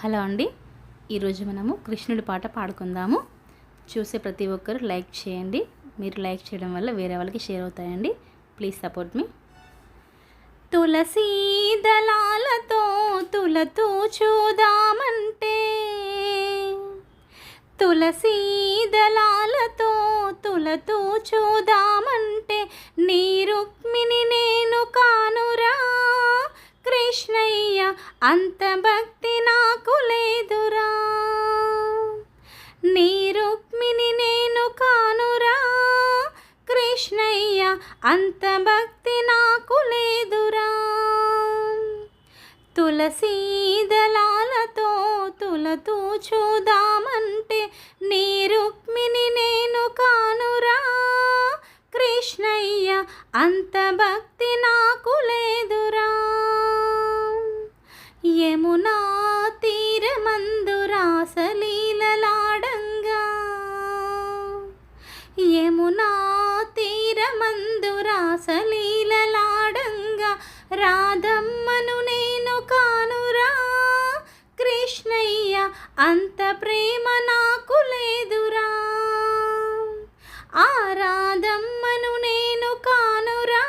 Hello అండి. ఈరోజు మనము కృష్ణుడి పాట పాడుకుందాము. చూసే ప్రతి ఒక్కరు లైక్ చేయండి. మీరు లైక్ చేయడం వల్ల వేరే వాళ్ళకి షేర్ అవుతాయండి. ప్లీజ్ సపోర్ట్ మీ. తులసీ దళాలతో తులతూ చూదామంటే తులసీ దళాలతో తులతూ చూదామంటే నీ రుక్మిణి నేను కానురా కృష్ణయ్య అంత భక్తి అంత భక్తి నాకు లేదురా. తులసీ దళాలతో తులతూ చూదామంటే నీ రుక్మిణి నేను కానురా. కృష్ణయ్య అంత భక్తి నాకు లేదురా. యమునా తీరమందు రాసలీలలాడ రాధమ్మను నేను కానురా. కృష్ణయ్య అంత ప్రేమ నాకు లేదురా. ఆ రాధమ్మను నేను కానురా.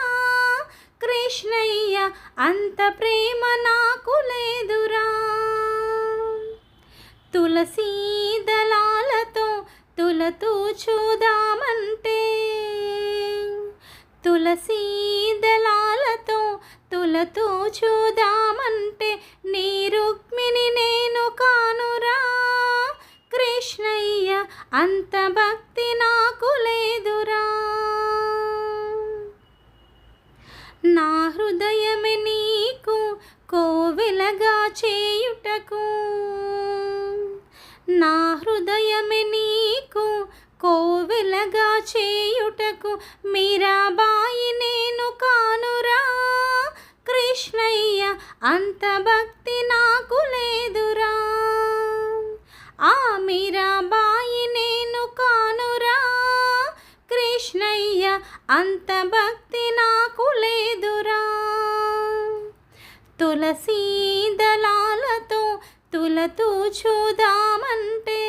కృష్ణయ్య అంత ప్రేమ నాకు లేదురా. తులసీ దళాలతో తులతూ చూదామంటే తులసీ దళాల భక్తులతో చూదామంటే నీ రుక్మిణి నేను కానురా. కృష్ణయ్య అంత భక్తి నాకు లేదురా. నా హృదయమే నీకు కోవెలగా చేయుటకు. నా హృదయమే నీకు కోవెలగా చేయుటకు మీరాబాయి అంత భక్తి నాకు లేదురా. ఆ మీరాబాయి నేను కానురా. కృష్ణయ్య అంత భక్తి నాకు లేదురా. తులసీ దళాలతో తులతూ చూదామంటే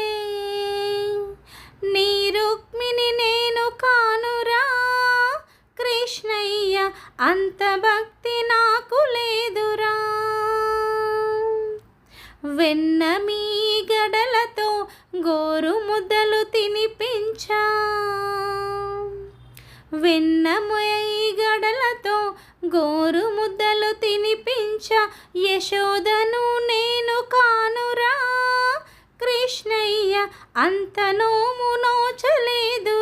నీ రుక్మిణి నేను కానురా. కృష్ణయ్య అంత భక్తి నాకు లేదురా. వెన్న మీ గడలతో గోరు ముద్దలు తినిపించా. వెన్న గడలతో గోరు ముద్దలు తినిపించ. యశోదను నేను కానురా. కృష్ణయ్య అంత నోము నోచలేదు.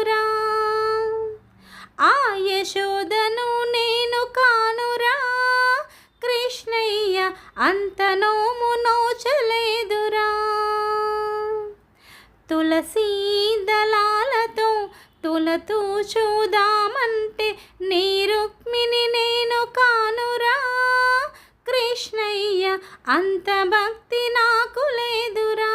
ఆ యశోదను నేను కానురా. కృష్ణయ్య అంత నోము నోచలేదురా తులసీ దళాలతో తులతూ చూదామంటే నీ రుక్మిణి నేను కానురా. కృష్ణయ్య అంత భక్తి నాకు లేదురా.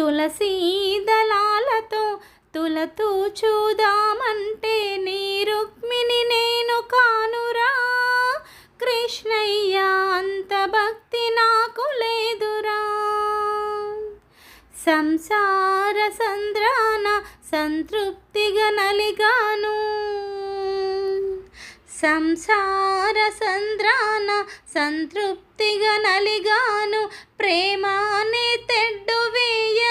తులసీ దళాలతో తులతూ చూదామంటే నీ రుక్మిణి నేను కానురా. కృష్ణయ్య అంత భక్తి నాకు లేదురా. సంసార సంద్రాన సంతృప్తిగా నలిగాను. సంసార సంద్రాన సంతృప్తిగా నలిగాను. ప్రేమానే తెడ్డు వేయ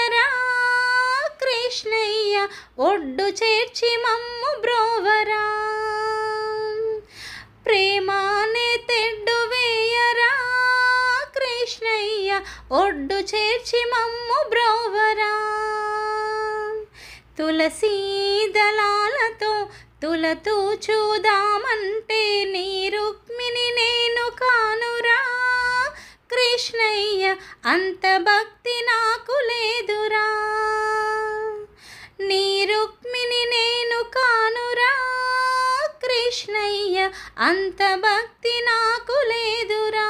ఒడ్డు చేర్చి మమ్ము బ్రోవరా. ప్రేమానే తెడ్డు వేయరా. కృష్ణయ్య ఒడ్డు చేర్చి మమ్ము బ్రోవరా. తులసీ దళాలతో తులతూ చూదామంటే నీ రుక్మిణి నేను కానురా. కృష్ణయ్య అంత భక్తి నాకు లేదురా. అంత భక్తి నాకు లేదురా.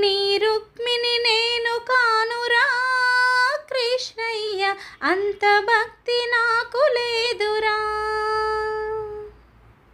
నీ రుక్మిణి నేను కానురా. కృష్ణయ్య అంత భక్తి నాకు